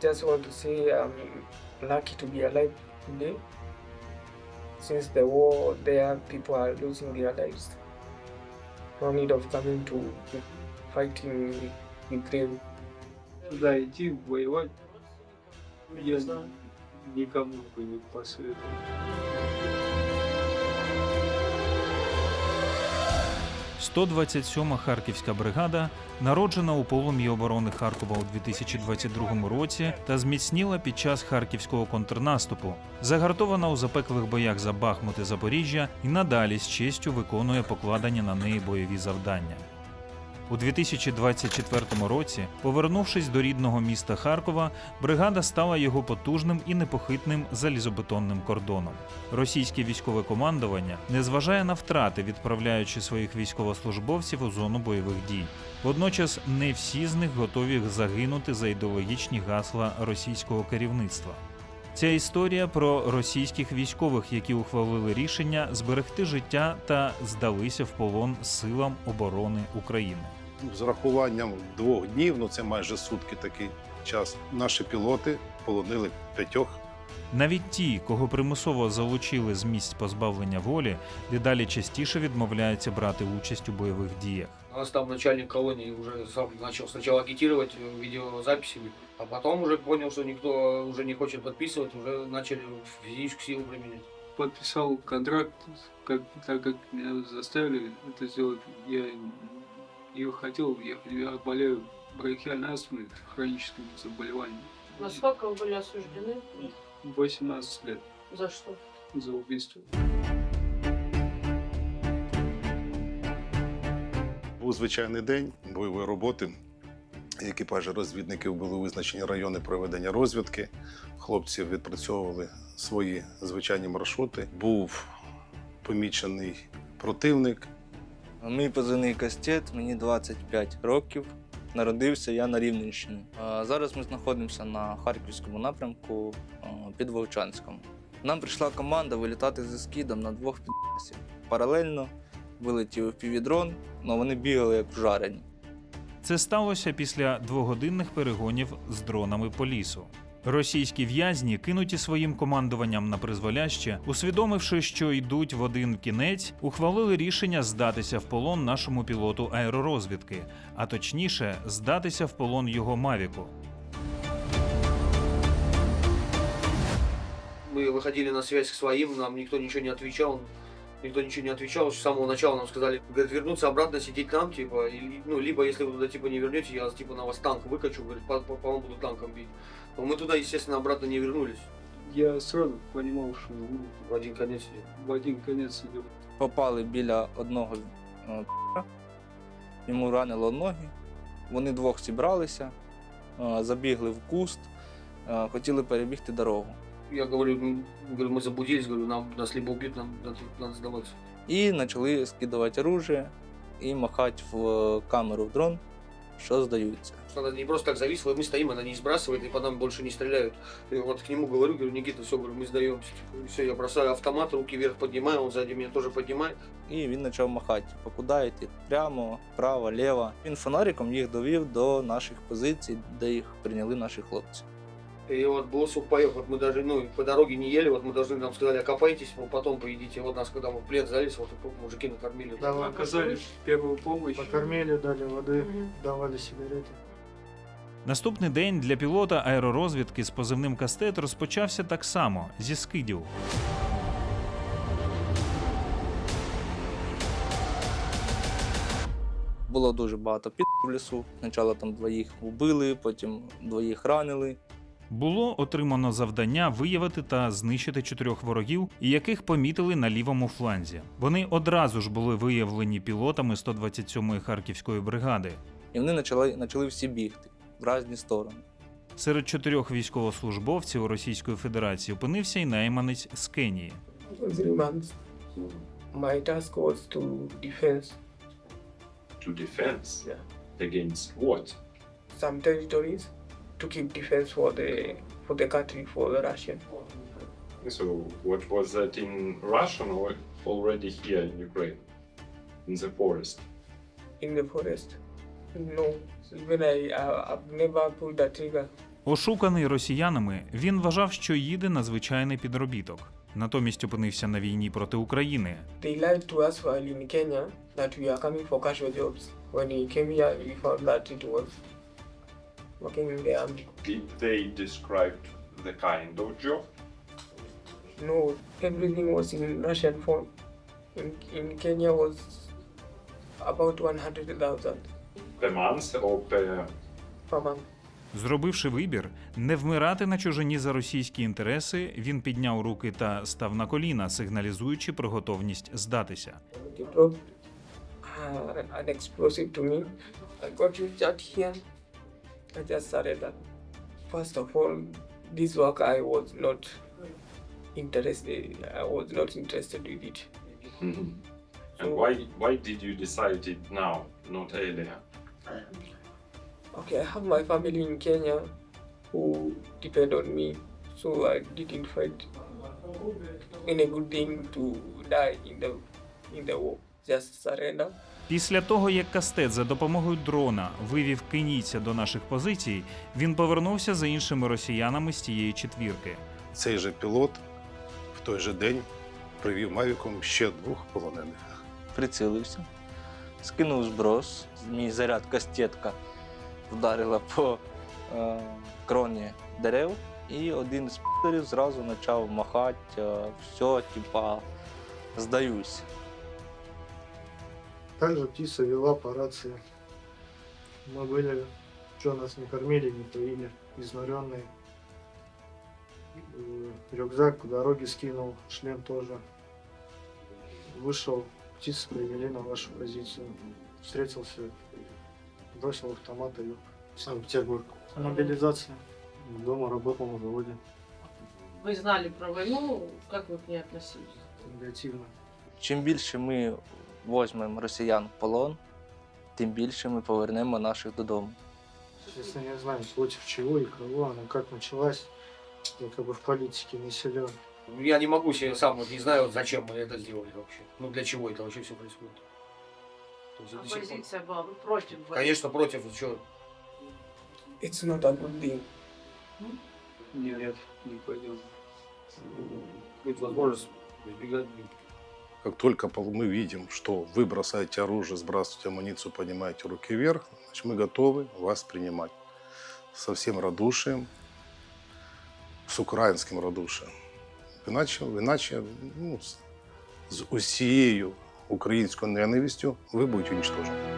just want to say I'm lucky to be alive today. Since the war, there people are losing their lives. No need of coming to fighting Ukraine. Туда идти, воевать, я никому бы не посоветовал. – 127-ма Харківська бригада, народжена у полум'ї оборони Харкова у 2022 році та зміцніла під час харківського контрнаступу, загартована у запеклих боях за Бахмут і Запоріжжя і надалі з честю виконує покладені на неї бойові завдання. У 2024 році, повернувшись до рідного міста Харкова, бригада стала його потужним і непохитним залізобетонним кордоном. Російське військове командування не зважає на втрати, відправляючи своїх військовослужбовців у зону бойових дій. Водночас не всі з них готові загинути за ідеологічні гасла російського керівництва. Ця історія про російських військових, які ухвалили рішення зберегти життя та здалися в полон силам оборони України. з урахуванням двох днів, ну це майже сутки такий час. Наші пілоти полонили п'ятьох. Навіть ті, кого примусово залучили з місць позбавлення волі, дедалі частіше відмовляються брати участь у бойових діях. У нас там начальник колонии уже сам начал сначала агитировать э, видеозаписями, а потом уже понял, что никто уже не хочет подписывать, уже начали физическую силу применять. Подписал контракт, как, так как меня заставили это сделать. Я ее хотел, я, я болею бронхиальной астмой, хроническим заболеванием. Насколько вы были осуждены? 18 лет За что? за убийство. Був звичайний день бойової роботи. Екіпажі розвідників були визначені райони проведення розвідки. Хлопці відпрацьовували свої звичайні маршрути. Був помічений противник. Мій позивний кастет, мені 25 років. Народився я на Рівненщині. Зараз ми знаходимося на харківському напрямку під Вовчанськом. Нам прийшла команда вилітати зі скидом на двох підсів. Паралельно вилетів півдрон, але вони бігали як вжарені. Це сталося після двогодинних перегонів з дронами по лісу. Російські в'язні, кинуті своїм командуванням на призволяще, усвідомивши, що йдуть в один кінець, ухвалили рішення здатися в полон нашому пілоту аеророзвідки, а точніше, здатися в полон його мавіку. Мы выходили на связь к своим, нам никто ничего не отвечал Никто ничего не отвечал. С самого начала нам сказали, говорит, вернуться обратно, сидеть там, типа, или, ну, либо если вы туда, типа, не вернете, я, типа, на вас танк выкачу, говорит, по, по, по вам буду танком бить. Но мы туда, естественно, обратно не вернулись. Я сразу понимал, что ну, В один конец идем. в один конец идет. Попали біля одного е, йому ранило ноги. Вони двох зібралися, е, забігли в куст, е, хотіли перебігти дорогу. Я говорю, ну, говорю, мы заблудились, говорю, нам нас либо убьют, нам надо, надо сдаваться. І почали скидувати оружие і махати в е, камеру в дрон, що здаються. Она не просто так зависла, мы стоим, она не сбрасывает, и по нам больше не стреляют. И вот к нему говорю, говорю, Никита, все, говорю, мы сдаемся. все, я бросаю автомат, руки вверх поднимаю, он сзади меня тоже поднимает. І він почав махати, типу, куди йти? Прямо, право, ліво. Він фонариком їх довів до наших позицій, де їх прийняли наші хлопці. И вот был сухпаек, вот мы даже, ну, по дороге не ели, вот мы должны, нам сказали, окопайтесь, вот потом поедите. Вот нас, когда мы в плен залез, вот мужики накормили. Давай. Оказали первую помощь. Покормили, дали воды, Мгм. давали сигареты. Наступний день для пілота аеророзвідки з позивним кастет розпочався так само зі скидів. Було дуже багато під в лісу. Спочатку там двоїх вбили, потім двоїх ранили. Було отримано завдання виявити та знищити чотирьох ворогів, яких помітили на лівому фланзі. Вони одразу ж були виявлені пілотами 127-ї харківської бригади. І вони почали, почали всі бігти в різні сторони. Серед чотирьох військовослужбовців Російської Федерації опинився й найманець з Кенії. My task was to defense to defense Yeah. against what? some territories to keep defense for the for the country for the Russian. So what was that in Russian or already here in Ukraine? In the forest. in the forest. No, even I, I I've never pulled the trigger Ошуканий росіянами, він вважав, що їде на звичайний підробіток. Натомість опинився на війні проти України. They lied to us while in Kenya that we are coming for casual jobs. When we came here, we found that it was in the. Did they describe the kind of job? No, everything was in Russian form. In, in Kenya was about 100,000 Per month or per per month. Зробивши вибір не вмирати на чужині за російські інтереси, він підняв руки та став на коліна, сигналізуючи про готовність здатися. Uh, an explosive to me. I got shot here. I just surrendered. First of all, this work I was not interested. I was not interested with it. and why why did you decide it now, not earlier? Okay, I have my family in Kenya who depend on me, so I didn't find any good thing to die in the in the war. Just surrender. Після того, як Кастет за допомогою дрона вивів кенійця до наших позицій, він повернувся за іншими росіянами з тієї четвірки. Цей же пілот в той же день привів Мавіком ще двох полонених. Прицилився, скинув зброс, мій заряд кастетка вдарила по е, кроні дерев, і один з пі***рів зразу почав махати, е, все, типа, здаюсь. Также птица вела по рации. Мы были, что нас не кормили, не поили, изнуренные. Э, Рюкзак по дороге скинул, шлем тоже. Вышел, птицы привели на вашу позицию. Встретился, бросил автомат и Санкт-Петербург. Мобилизация. Дома работал на заводе. Вы знали про войну, как вы к ней относились? Негативно. Чим більше ми візьмемо росіян в полон, тим більше ми повернемо наших додому. Честно, не знаю, против чего и кого она, как началась. Я как бы в политике не силен. Я не могу себе сам, вот не знаю, вот зачем мы это сделали вообще. Ну для чего это вообще все происходит. То есть до сих пор- Оппозиция была, вы против войны. Конечно, против, что It's not a good thing. Нет, не пойдем. будет возможность избегать. Как только пол- мы видим, что вы бросаете оружие, сбрасываете амуницию, поднимаете руки вверх, значит, мы готовы вас принимать со всем радушием, с украинским радушием. Іначе, іначе ну, з, з усією українською ненавистю ви будете уничтожені.